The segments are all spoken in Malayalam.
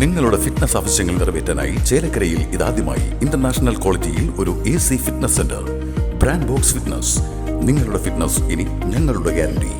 നിങ്ങളുടെ ഫിറ്റ്നസ് ആവശ്യങ്ങൾ നിറവേറ്റാനായി ചേലക്കരയിൽ ഇതാദ്യമായി ഇന്റർനാഷണൽ ക്വാളിറ്റിയിൽ ഒരു A C fitness centre brand box fitness നിങ്ങളുടെ ഫിറ്റ്നസ് ഇനി ഞങ്ങളുടെ ഗ്യാരണ്ടി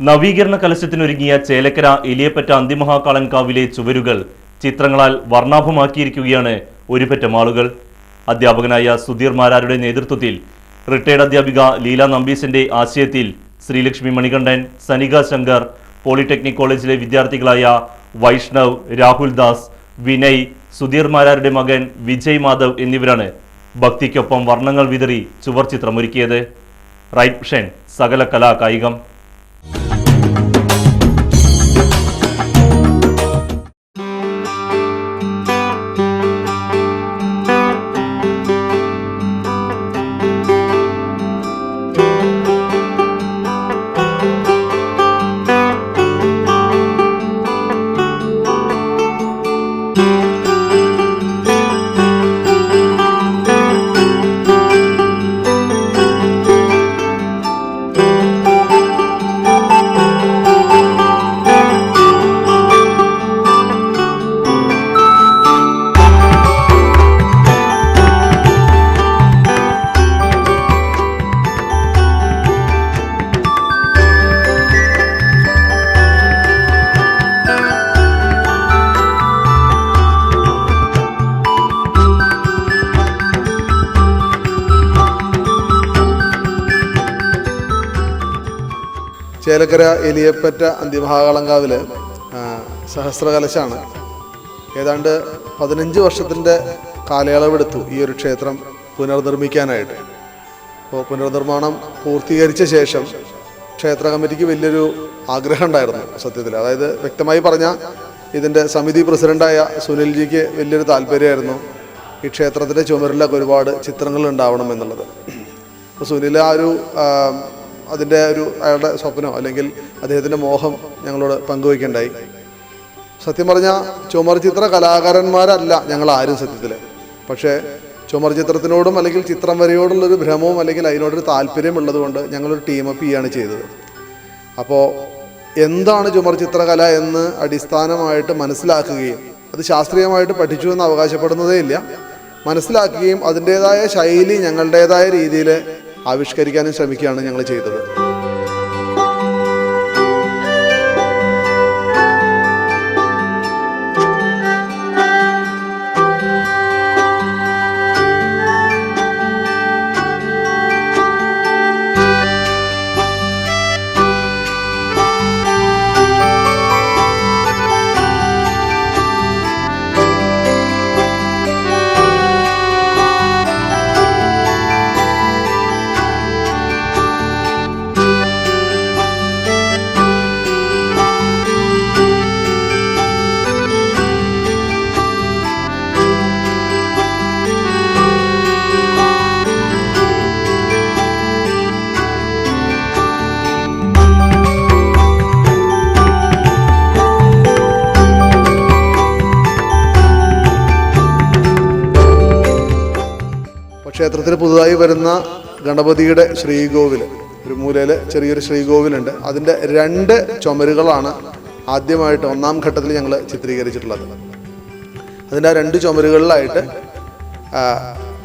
നവീകരണ കലശത്തിനൊരുങ്ങിയ ചേലക്കര എലിയപ്പറ്റ അന്തിമഹാകാളൻകാവിലെ ചുവരുകൾ ചിത്രങ്ങളാൽ വർണാഭമാക്കിയിരിക്കുകയാണ് ഒരുപറ്റം ആളുകൾ. അധ്യാപകനായ സുധീർ മാരാരുടെ നേതൃത്വത്തിൽ റിട്ടയർഡ് അധ്യാപിക ലീല നമ്പീശന്റെ ആശയത്തിൽ ശ്രീലക്ഷ്മി മണികണ്ഠൻ സനിക ശങ്കർ പോളിടെക്നിക് കോളേജിലെ വിദ്യാർത്ഥികളായ വൈഷ്ണവ് രാഹുൽ ദാസ് വിനയ് സുധീർ മാരാരുടെ മകൻ വിജയ് മാധവ് എന്നിവരാണ് ഭക്തിക്കൊപ്പം വർണങ്ങൾ വിതറി ചുവർ ചിത്രമൊരുക്കിയത് റൈറ്റ് ഷൻ സകല കലാ ചേലക്കര എലിയപ്പറ്റ അന്തിമഹാകളങ്കാവിൽ സഹസ്രകലശാണ്. ഏതാണ്ട് പതിനഞ്ച് വർഷത്തിന്റെ കാലയളവെടുത്തു ഈ ഒരു ക്ഷേത്രം പുനർനിർമ്മിക്കാനായിട്ട്. അപ്പോൾ പുനർനിർമ്മാണം പൂർത്തീകരിച്ച ശേഷം ക്ഷേത്ര കമ്മിറ്റിക്ക് വലിയൊരു ആഗ്രഹം ഉണ്ടായിരുന്നു സത്യത്തിൽ. അതായത് വ്യക്തമായി പറഞ്ഞാൽ ഇതിന്റെ സമിതി പ്രസിഡന്റായ സുനിൽജിക്ക് വലിയൊരു താല്പര്യമായിരുന്നു ഈ ക്ഷേത്രത്തിന്റെ ചുമരിലൊക്കെ ഒരുപാട് ചിത്രങ്ങൾ ഉണ്ടാവണം എന്നുള്ളത്. അപ്പോൾ സുനിൽ ആ ഒരു അതിന്റെ ഒരു അയാളുടെ സ്വപ്നം അല്ലെങ്കിൽ അദ്ദേഹത്തിന്റെ മോഹം ഞങ്ങളോട് പങ്കുവയ്ക്കേണ്ടായി. സത്യം പറഞ്ഞാൽ ചുമർ ചിത്ര കലാകാരന്മാരല്ല ഞങ്ങൾ ആരും സത്യത്തിൽ പക്ഷേ ചുമർ ചിത്രത്തിനോടും അല്ലെങ്കിൽ ചിത്രം വരയോടുള്ളൊരു ഭ്രമവും അല്ലെങ്കിൽ അതിനോടൊരു താല്പര്യം ഉള്ളതുകൊണ്ട് ഞങ്ങളൊരു അപ്പ് ചെയ്യുകയാണ് ചെയ്തത്. അപ്പോൾ എന്താണ് ചുമർ ചിത്രകല എന്ന് അടിസ്ഥാനമായിട്ട് മനസ്സിലാക്കുകയും അത് ശാസ്ത്രീയമായിട്ട് പഠിച്ചു എന്ന് അവകാശപ്പെടുന്നതേ ഇല്ല മനസ്സിലാക്കുകയും അതിന്റേതായ ശൈലി ഞങ്ങളുടേതായ രീതിയിൽ ആവിഷ്കരിക്കാനും ശ്രമിക്കുകയാണ് ഞങ്ങൾ ചെയ്തത്. ക്ഷേത്രത്തിൽ പുതുതായി വരുന്ന ഗണപതിയുടെ ശ്രീകോവിൽ ഒരു മൂലയിലെ ചെറിയൊരു ശ്രീകോവിലുണ്ട്. അതിന്റെ രണ്ട് ചുമരുകളാണ് ആദ്യമായിട്ട് ഒന്നാം ഘട്ടത്തിൽ ഞങ്ങൾ ചിത്രീകരിച്ചിട്ടുള്ളത്. അതിന്റെ ആ രണ്ട് ചുമരുകളിലായിട്ട്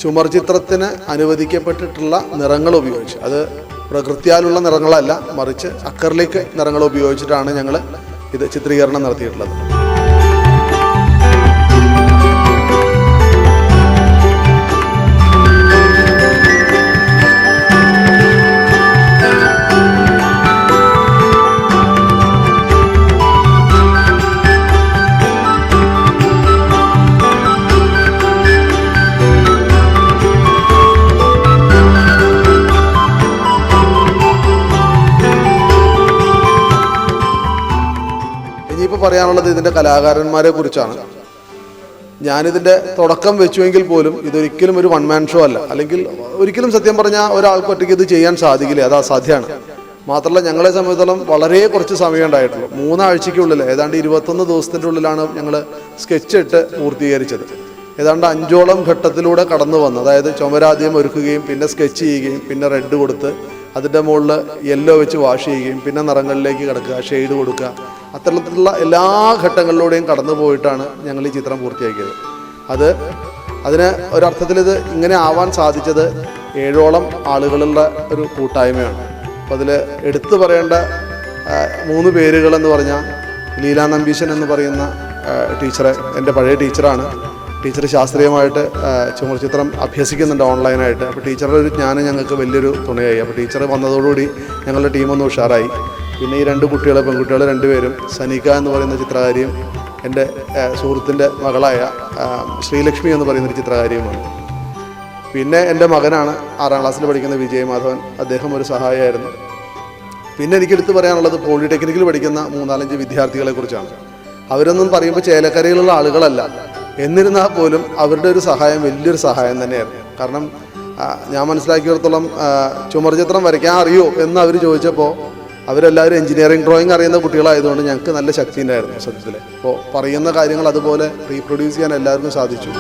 ചുമർ ചിത്രത്തിന് അനുവദിക്കപ്പെട്ടിട്ടുള്ള നിറങ്ങൾ ഉപയോഗിച്ച് അത് പ്രകൃത്യാലുള്ള നിറങ്ങളല്ല മറിച്ച് അക്കറിലേക്ക് നിറങ്ങൾ ഉപയോഗിച്ചിട്ടാണ് ഞങ്ങൾ ഇത് ചിത്രീകരണം നടത്തിയിട്ടുള്ളത്. പറയാനുള്ളത് ഇതിന്റെ കലാകാരന്മാരെ കുറിച്ചാണ്. ഞാനിതിന്റെ തുടക്കം വെച്ചുവെങ്കിൽ പോലും ഇതൊരിക്കലും ഒരു വൺ മാൻ ഷോ അല്ല. അല്ലെങ്കിൽ ഒരിക്കലും സത്യം പറഞ്ഞാൽ ഒരാൾക്ക് ഒറ്റയ്ക്ക് ഇത് ചെയ്യാൻ സാധിക്കില്ല. അത് അസാധ്യമാണ്. മാത്രമല്ല ഞങ്ങളെ സംബന്ധിച്ചിടത്തോളം വളരെ കുറച്ച് സമയം ഉണ്ടായിട്ടുള്ളൂ. മൂന്നാഴ്ചയ്ക്കുള്ളിൽ ഏതാണ്ട് ഇരുപത്തൊന്ന് ദിവസത്തിന്റെ ഉള്ളിലാണ് ഞങ്ങൾ സ്കെച്ച് ഇട്ട് പൂർത്തീകരിച്ചത്. ഏതാണ്ട് അഞ്ചോളം ഘട്ടത്തിലൂടെ കടന്നു വന്നു. അതായത് ചുമരാദ്യം ഒരുക്കുകയും പിന്നെ സ്കെച്ച് ചെയ്യുകയും പിന്നെ റെഡ് കൊടുത്ത് അതിന്റെ മുകളിൽ യെല്ലോ വെച്ച് വാഷ് ചെയ്യുകയും പിന്നെ നിറങ്ങളിലേക്ക് കിടക്കുക ഷെയ്ഡ് കൊടുക്കുക. അത്തരത്തിലുള്ള എല്ലാ ഘട്ടങ്ങളിലൂടെയും കടന്നു പോയിട്ടാണ് ഞങ്ങൾ ഈ ചിത്രം പൂർത്തിയാക്കിയത്. അത് അതിന് ഒരർത്ഥത്തിൽ ഇത് ഇങ്ങനെ ആവാൻ സാധിച്ചത് ഏഴോളം ആളുകളുള്ള ഒരു കൂട്ടായ്മയാണ്. അപ്പോൾ അതിൽ എടുത്തു പറയേണ്ട മൂന്ന് പേരുകളെന്ന് പറഞ്ഞാൽ ലീല നമ്പീശൻ എന്ന് പറയുന്ന ടീച്ചറെ എന്റെ പഴയ ടീച്ചറാണ്. ടീച്ചർ ശാസ്ത്രീയമായിട്ട് ചുമർ ചിത്രം അഭ്യസിക്കുന്നുണ്ട് ഓൺലൈനായിട്ട്. അപ്പോൾ ടീച്ചറുടെ ഒരു ജ്ഞാനം ഞങ്ങൾക്ക് വലിയൊരു തുണയായി. അപ്പോൾ ടീച്ചർ വന്നതോടുകൂടി ഞങ്ങളുടെ ടീമൊന്ന് ഉഷാറായി. പിന്നെ ഈ രണ്ട് കുട്ടികളെ പെൺകുട്ടികൾ രണ്ടുപേരും സനിക എന്ന് പറയുന്ന ചിത്രകാരിയും എന്റെ സുഹൃത്തിന്റെ മകളായ ശ്രീലക്ഷ്മി എന്ന് പറയുന്നൊരു ചിത്രകാരിയുമാണ്. പിന്നെ എന്റെ മകനാണ് ആറാം ക്ലാസ്സിൽ പഠിക്കുന്ന വിജയമാധവൻ. അദ്ദേഹം ഒരു സഹായമായിരുന്നു പിന്നെ എനിക്ക് എടുത്തു പറയാനുള്ളത് പോളിടെക്നിക്കിൽ പഠിക്കുന്ന മൂന്നാലഞ്ച് വിദ്യാർത്ഥികളെ കുറിച്ചാണ് അവരൊന്നും പറയുമ്പോൾ ചേലക്കരയിലുള്ള ആളുകളല്ല. എന്നിരുന്നാൽ പോലും അവരുടെ ഒരു സഹായം വലിയൊരു സഹായം തന്നെയായിരുന്നു കാരണം ഞാൻ മനസ്സിലാക്കിയിടത്തോളം ചുമർചിത്രം ചുമർ ചിത്രം വരയ്ക്കാൻ അറിയോ എന്ന് അവർ ചോദിച്ചപ്പോൾ അവരെല്ലാവരും എഞ്ചിനീയറിംഗ് ഡ്രോയിങ് അറിയുന്ന കുട്ടികളായതുകൊണ്ട് ഞങ്ങൾക്ക് നല്ല ശക്തി ഉണ്ടായിരുന്നു സത്യത്തിൽ അപ്പോൾ പറയുന്ന കാര്യങ്ങൾ അതുപോലെ റീപ്രൊഡ്യൂസ് ചെയ്യാൻ എല്ലാവർക്കും സാധിച്ചു.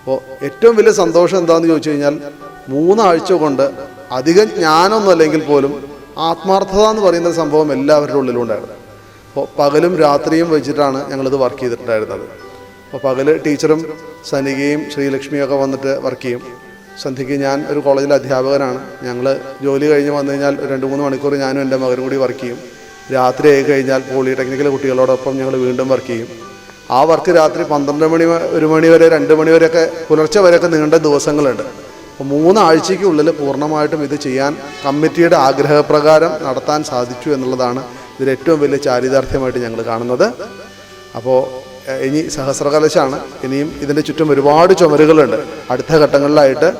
അപ്പോൾ ഏറ്റവും വലിയ സന്തോഷം എന്താണെന്ന് ചോദിച്ചു കഴിഞ്ഞാൽ മൂന്നാഴ്ച കൊണ്ട് അധികം ജ്ഞാനമൊന്നും അല്ലെങ്കിൽ പോലും ആത്മാർത്ഥത എന്ന് പറയുന്ന സംഭവം എല്ലാവരുടെ ഉള്ളിലും ഉണ്ടായിരുന്നു. അപ്പോൾ പകലും രാത്രിയും വെച്ചിട്ടാണ് ഞങ്ങളിത് വർക്ക് ചെയ്തിട്ടുണ്ടായിരുന്നത്. അപ്പോൾ പകൽ ടീച്ചറും സനികയും ശ്രീലക്ഷ്മിയൊക്കെ വന്നിട്ട് വർക്ക് ചെയ്യും. സന്ധ്യയ്ക്ക് ഞാൻ ഒരു കോളേജിലെ അധ്യാപകനാണ്. ഞങ്ങൾ ജോലി കഴിഞ്ഞ് വന്നു കഴിഞ്ഞാൽ രണ്ട് മൂന്ന് മണിക്കൂർ ഞാനും എന്റെ മകനും കൂടി വർക്ക് ചെയ്യും. രാത്രി ആയി കഴിഞ്ഞാൽ പോളിടെക്നിക്കൽ കുട്ടികളോടൊപ്പം ഞങ്ങൾ വീണ്ടും വർക്ക് ചെയ്യും. ആ വർക്ക് രാത്രി പന്ത്രണ്ട് മണി ഒരു മണി വരെ രണ്ട് മണി വരെയൊക്കെ പുലർച്ചെ വരെയൊക്കെ നീണ്ട ദിവസങ്ങളുണ്ട്. അപ്പോൾ മൂന്നാഴ്ചയ്ക്കുള്ളിൽ പൂർണമായിട്ടും ഇത് ചെയ്യാൻ കമ്മിറ്റിയുടെ ആഗ്രഹപ്രകാരം നടത്താൻ സാധിച്ചു എന്നുള്ളതാണ് ഇതിൽ ഏറ്റവും വലിയ ചാരിതാർത്ഥ്യമായിട്ട് ഞങ്ങൾ കാണുന്നത്. അപ്പോൾ ഇനി സഹസ്രകലശാണ്. ഇനിയും ഇതിന്റെ ചുറ്റും ഒരുപാട് ചുമരുകളുണ്ട്. അടുത്ത ഘട്ടങ്ങളിലായിട്ട്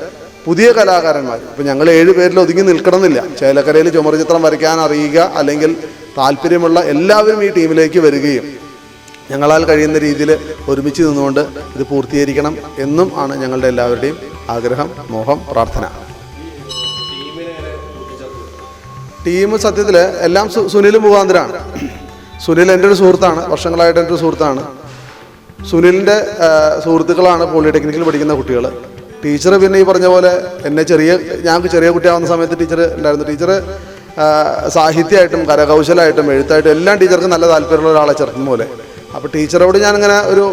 പുതിയ കലാകാരന്മാർ. ഇപ്പം ഞങ്ങൾ ഏഴ് പേരിൽ ഒതുങ്ങി നിൽക്കണമെന്നില്ല. ചേലക്കരയിൽ ചുമർചിത്രം വരയ്ക്കാൻ അറിയുക അല്ലെങ്കിൽ താല്പര്യമുള്ള എല്ലാവരും ഈ ടീമിലേക്ക് വരികയും ഞങ്ങളാൽ കഴിയുന്ന രീതിയിൽ ഒരുമിച്ച് നിന്നുകൊണ്ട് ഇത് പൂർത്തീകരിക്കണം എന്നും ആണ് ഞങ്ങളുടെ എല്ലാവരുടെയും ആഗ്രഹം മോഹം പ്രാർത്ഥന. ടീം സത്യത്തിൽ എല്ലാം സുനിൽ മുഖാന്തരാണ്. സുനിൽ എന്റെ ഒരു സുഹൃത്താണ് വർഷങ്ങളായിട്ട് എന്റെ ഒരു സുഹൃത്താണ്. സുനിലിന്റെ സുഹൃത്തുക്കളാണ് പോളിടെക്നിക്കിൽ പഠിക്കുന്ന കുട്ടികൾ. ടീച്ചർ പിന്നെ ഈ പറഞ്ഞ പോലെ എന്നെ ചെറിയ ഞങ്ങൾക്ക് ചെറിയ കുട്ടിയാവുന്ന സമയത്ത് ടീച്ചർ ഉണ്ടായിരുന്നു. ടീച്ചർ സാഹിത്യമായിട്ടും കരകൗശലമായിട്ടും എഴുത്തായിട്ടും എല്ലാം ടീച്ചർക്ക് നല്ല താല്പര്യമുള്ള ഒരാളെ ചെറുപ്പം പോലെ. അപ്പോൾ ടീച്ചറോട് ഞാനിങ്ങനെ ഒരു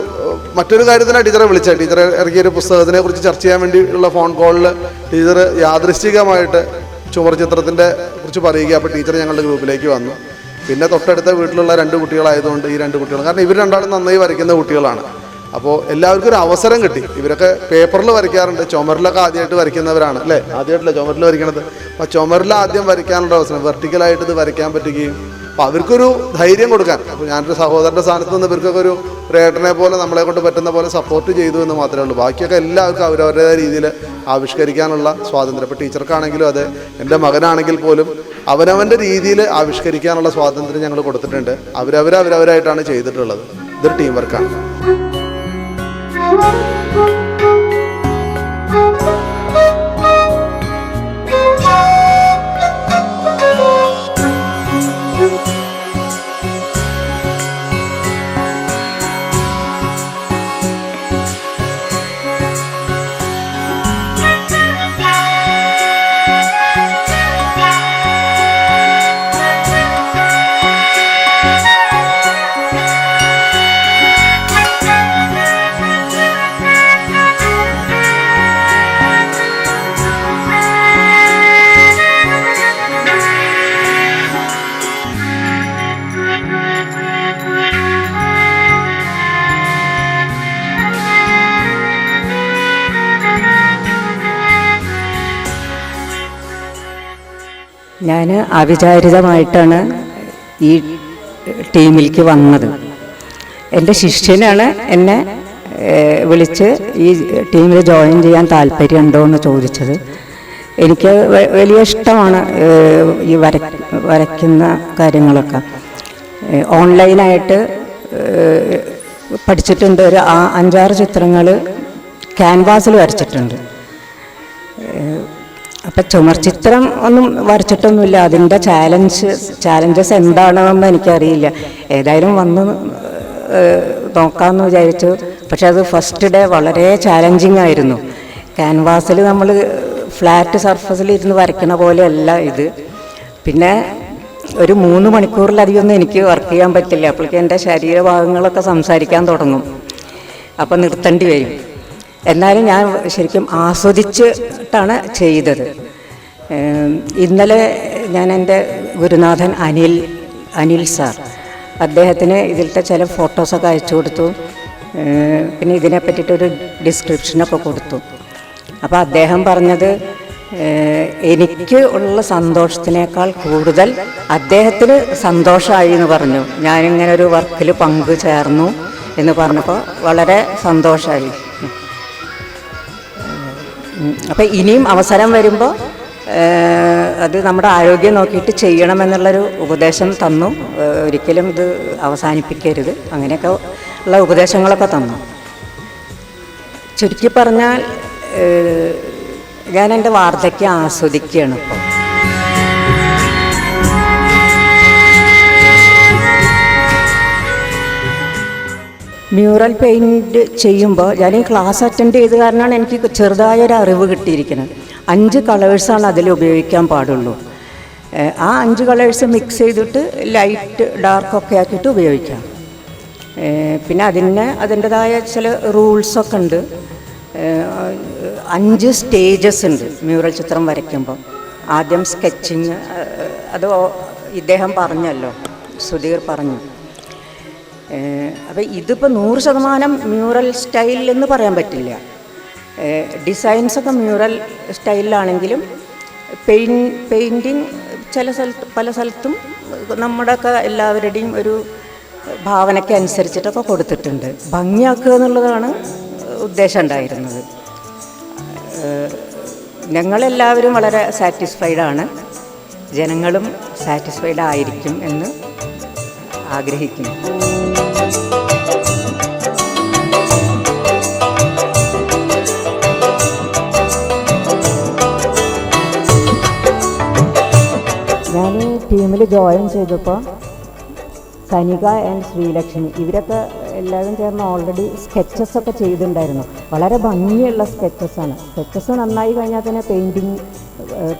മറ്റൊരു കാര്യത്തിനാണ് ടീച്ചറെ വിളിച്ചത് ടീച്ചറെ ഇറക്കിയൊരു പുസ്തകത്തിനെ കുറിച്ച് ചർച്ച ചെയ്യാൻ വേണ്ടിയുള്ള ഫോൺ കോളിൽ ടീച്ചർ യാദൃശ്ചികമായിട്ട് ചുമർ ചിത്രത്തിന്റെ കുറിച്ച് പറയുക അപ്പോൾ ടീച്ചർ ഞങ്ങളുടെ ഗ്രൂപ്പിലേക്ക് വന്നു. പിന്നെ തൊട്ടടുത്ത വീട്ടിലുള്ള രണ്ട് കുട്ടികളായതുകൊണ്ട് ഈ രണ്ട് കുട്ടികൾ കാരണം ഇവർ രണ്ടാളും നന്നായി വരയ്ക്കുന്ന കുട്ടികളാണ്. അപ്പോൾ എല്ലാവർക്കും ഒരു അവസരം കിട്ടി. ഇവരൊക്കെ പേപ്പറിൽ വരയ്ക്കാറുണ്ട്. ചുമരിലൊക്കെ ആദ്യമായിട്ട് വരയ്ക്കുന്നവരാണ് അല്ലേ? ആദ്യമായിട്ടല്ലേ ചുമരിൽ വരയ്ക്കണത്. അപ്പോൾ ചുമരിൽ ആദ്യം വരയ്ക്കാനുള്ള അവസരം വെർട്ടിക്കലായിട്ട് ഇത് വരയ്ക്കാൻ പറ്റുകയും അപ്പോൾ അവർക്കൊരു ധൈര്യം കൊടുക്കാൻ. അപ്പോൾ ഞാനൊരു സഹോദരന്റെ സ്ഥാനത്ത് നിന്ന് ഇവർക്കൊക്കെ ഒരു റേട്ടനെ പോലെ നമ്മളെ കൊണ്ട് പറ്റുന്ന പോലെ സപ്പോർട്ട് ചെയ്തു എന്ന് മാത്രമേ ഉള്ളൂ. ബാക്കിയൊക്കെ എല്ലാവർക്കും അവരവരുടേതായ രീതിയിൽ ആവിഷ്കരിക്കാനുള്ള സ്വാതന്ത്ര്യം. ഇപ്പോൾ ടീച്ചർക്കാണെങ്കിലും അതെ എന്റെ മകനാണെങ്കിൽ പോലും അവനവന്റെ രീതിയിൽ ആവിഷ്കരിക്കാനുള്ള സ്വാതന്ത്ര്യം ഞങ്ങൾ കൊടുത്തിട്ടുണ്ട്. അവരവരവരവരായിട്ടാണ് ചെയ്തിട്ടുള്ളത്. ഇതൊരു ടീം വർക്കാണ് ഞാൻ അവിചാരിതമായിട്ടാണ് ഈ ടീമിലേക്ക് വന്നത്. എന്റെ ശിഷ്യനാണ് എന്നെ വിളിച്ച് ഈ ടീമിൽ ജോയിൻ ചെയ്യാൻ താല്പര്യമുണ്ടോ എന്ന് ചോദിച്ചത്. എനിക്ക് വലിയ ഇഷ്ടമാണ് ഈ വര വരയ്ക്കുന്ന കാര്യങ്ങളൊക്കെ. ഓൺലൈനായിട്ട് പഠിച്ചിട്ടുണ്ട് ഒരു അഞ്ചാറ് ചിത്രങ്ങൾ ക്യാൻവാസിൽ വരച്ചിട്ടുണ്ട്. അപ്പം ചുമർ ചിത്രം ഒന്നും വരച്ചിട്ടൊന്നുമില്ല. അതിന്റെ ചാലഞ്ച് ചാലഞ്ചസ് എന്താണെന്ന് എനിക്കറിയില്ല. ഏതായാലും വന്ന് നോക്കാമെന്ന് വിചാരിച്ചു. പക്ഷെ അത് ഫസ്റ്റ് ഡേ വളരെ ചാലഞ്ചിങ് ആയിരുന്നു. ക്യാൻവാസിൽ നമ്മൾ ഫ്ലാറ്റ് സർഫസിൽ ഇരുന്ന് വരയ്ക്കണ പോലെയല്ല ഇത്. പിന്നെ ഒരു മൂന്ന് മണിക്കൂറിലധികം ഒന്നും എനിക്ക് വർക്ക് ചെയ്യാൻ പറ്റില്ല. അപ്പോഴേക്കും എന്റെ ശരീരഭാഗങ്ങളൊക്കെ സംസാരിക്കാൻ തുടങ്ങും. അപ്പം നിർത്തേണ്ടി വരും. എന്നാലും ഞാൻ ശരിക്കും ആസ്വദിച്ചിട്ടാണ് ചെയ്തത്. ഇന്നലെ ഞാൻ എന്റെ ഗുരുനാഥൻ അനിൽ അനിൽ സാർ അദ്ദേഹത്തിന് ഇതിലത്തെ ചില ഫോട്ടോസൊക്കെ അയച്ചു കൊടുത്തു. പിന്നെ ഇതിനെ പറ്റിയിട്ടൊരു ഡിസ്ക്രിപ്ഷനൊക്കെ കൊടുത്തു. അപ്പോൾ അദ്ദേഹം പറഞ്ഞത് എനിക്ക് ഉള്ള സന്തോഷത്തിനേക്കാൾ കൂടുതൽ അദ്ദേഹത്തിന് സന്തോഷമായി എന്ന് പറഞ്ഞു. ഞാനിങ്ങനെ ഒരു വർക്കിൽ പങ്കു ചേർന്നു എന്ന് പറഞ്ഞപ്പോൾ വളരെ സന്തോഷമായി അപ്പം ഇനിയും അവസരം വരുമ്പോൾ അത് നമ്മുടെ ആരോഗ്യം നോക്കിയിട്ട് ചെയ്യണമെന്നുള്ളൊരു ഉപദേശം തന്നു. ഒരിക്കലും ഇത് അവസാനിപ്പിക്കരുത്. അങ്ങനെയൊക്കെ ഉള്ള ഉപദേശങ്ങളൊക്കെ തന്നു. ചുരുക്കി പറഞ്ഞാൽ ഞാൻ എന്റെ വാർദ്ധക്യം ആസ്വദിക്കുകയാണ് ഇപ്പോൾ മ്യൂറൽ പെയിന്റ് ചെയ്യുമ്പോൾ ഞാൻ ഈ ക്ലാസ് അറ്റൻഡ് ചെയ്ത് കാരണമാണ് എനിക്ക് ചെറുതായൊരു അറിവ് കിട്ടിയിരിക്കുന്നത്. അഞ്ച് കളേഴ്സാണ് അതിൽ ഉപയോഗിക്കാൻ പാടുള്ളൂ. ആ അഞ്ച് കളേഴ്സ് മിക്സ് ചെയ്തിട്ട് ലൈറ്റ് ഡാർക്കൊക്കെ ആക്കിയിട്ട് ഉപയോഗിക്കാം. പിന്നെ അതിന് അതിന്റെതായ ചില റൂൾസൊക്കെ ഉണ്ട്. അഞ്ച് സ്റ്റേജസ് ഉണ്ട് മ്യൂറൽ ചിത്രം വരയ്ക്കുമ്പോൾ. ആദ്യം സ്കെച്ചിങ് അത് ഇദ്ദേഹം പറഞ്ഞല്ലോ. സുധീർ പറഞ്ഞു. അപ്പോൾ ഇതിപ്പോൾ നൂറ് ശതമാനം മ്യൂറൽ സ്റ്റൈൽ എന്ന് പറയാൻ പറ്റില്ല. ഡിസൈൻസൊക്കെ മ്യൂറൽ സ്റ്റൈലിലാണെങ്കിലും പെയിൻ പെയിന്റിങ് ചില സ്ഥലത്ത് പല സ്ഥലത്തും നമ്മുടെയൊക്കെ എല്ലാവരുടെയും ഒരു ഭാവനയ്ക്ക് അനുസരിച്ചിട്ടൊക്കെ കൊടുത്തിട്ടുണ്ട്. ഭംഗിയാക്കുക എന്നുള്ളതാണ് ഉദ്ദേശം ഉണ്ടായിരുന്നത്. ഞങ്ങളെല്ലാവരും വളരെ സാറ്റിസ്ഫൈഡാണ് ജനങ്ങളും സാറ്റിസ്ഫൈഡ് ആയിരിക്കും എന്ന് ആഗ്രഹിക്കുന്നു. ഞാൻ ഈ ടീമിൽ ജോയിൻ ചെയ്തപ്പോൾ സനിക ആൻഡ് ശ്രീലക്ഷ്മി ഇവരൊക്കെ എല്ലാവരും ചേർന്ന് ഓൾറെഡി സ്കെച്ചസ് ഒക്കെ ചെയ്തിട്ടുണ്ടായിരുന്നു. വളരെ ഭംഗിയുള്ള സ്കെച്ചസാണ് സ്കെച്ചസ് നന്നായി കഴിഞ്ഞാൽ തന്നെ പെയിന്റിങ്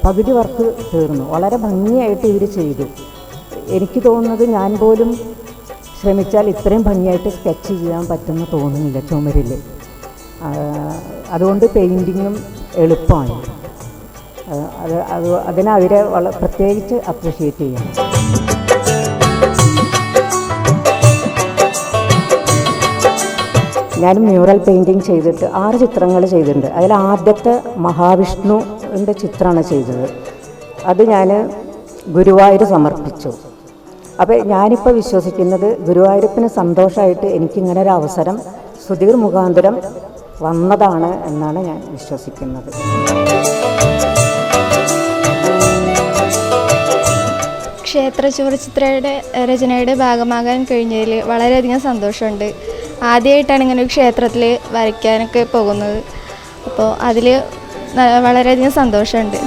പകുതി വർക്ക് തീർന്നു. വളരെ ഭംഗിയായിട്ട് ഇവർ ചെയ്തു. എനിക്ക് തോന്നുന്നത് ഞാൻ പോലും ശ്രമിച്ചാൽ ഇത്രയും ഭംഗിയായിട്ട് സ്കെച്ച് ചെയ്യാൻ പറ്റുമെന്ന് തോന്നുന്നില്ല ചുമരിൽ. അതുകൊണ്ട് പെയിന്റിങ്ങും എളുപ്പമാണ്. അത് അത് അതിനെ അവരെ വള പ്രത്യേകിച്ച് അപ്രിഷ്യേറ്റ് ചെയ്യണം. ഞാൻ മ്യൂറൽ പെയിന്റിങ് ചെയ്തിട്ട് ആറ് ചിത്രങ്ങൾ ചെയ്തിട്ടുണ്ട്. അതിൽ ആദ്യത്തെ മഹാവിഷ്ണുവിന്റെ ചിത്രമാണ് ചെയ്തത്. അത് ഞാൻ ഗുരുവായൂർ സമർപ്പിച്ചു. അപ്പോൾ ഞാനിപ്പോൾ വിശ്വസിക്കുന്നത് ഗുരുവായൂരപ്പന് സന്തോഷമായിട്ട് എനിക്കിങ്ങനെ ഒരു അവസരം സുധീർ മുഖാന്തരം വന്നതാണ് എന്നാണ് ഞാൻ വിശ്വസിക്കുന്നത്. ക്ഷേത്ര ചുവർച്ചിത്രയുടെ രചനയുടെ ഭാഗമാകാൻ കഴിഞ്ഞതിൽ വളരെയധികം സന്തോഷമുണ്ട്. ആദ്യമായിട്ടാണ് ഇങ്ങനെ ഒരു ക്ഷേത്രത്തിൽ വരയ്ക്കാനൊക്കെ പോകുന്നത്. അപ്പോൾ അതിൽ വളരെയധികം സന്തോഷമുണ്ട്.